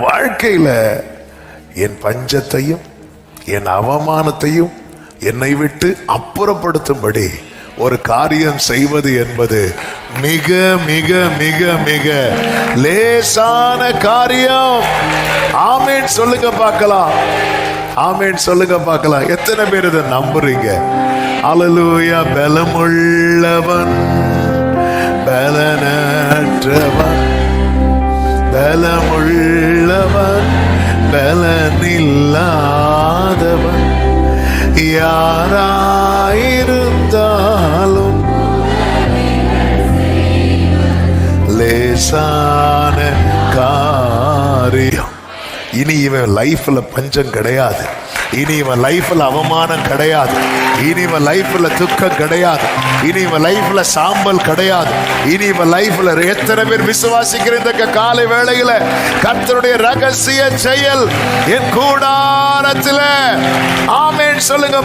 வாழ்க்கையில என் பஞ்சத்தையும் என் அவமானத்தையும் என்னை விட்டு அப்புறப்படுத்தும்படி ஒரு காரியம் செய்வது என்பது மிக மிக மிக மிக லேசான காரியம். ஆமேன். சொல்லுங்க பார்க்கலாம். ஆமேன். சொல்லுங்க பார்க்கலாம். எத்தனை பேர் இதை நம்புறீங்க? அலலூயா. பலமுள்ளவன் பலனற்றவன் பலமுள்ளவன் பலனில்லாதவன் யாராயிருந்தாலும் லேசான காரியம். இனி இவன் லைஃப்ல பஞ்சம் கிடையாது. இனி இவன் லைஃப்ல அவமானம் கிடையாது. இனி இவன் லைஃப்ல துக்கம் கிடையாது. இனி இவன் லைஃப்ல சாம்பல் கிடையாது. இனி இவன் லைஃப்ல எத்தனை பேர் விசுவாசிக்கிற இந்த காலை வேளையில கர்த்தருடைய ரகசிய செயல் என் கூடாரத்தில். ஆமேன். சொல்லுங்க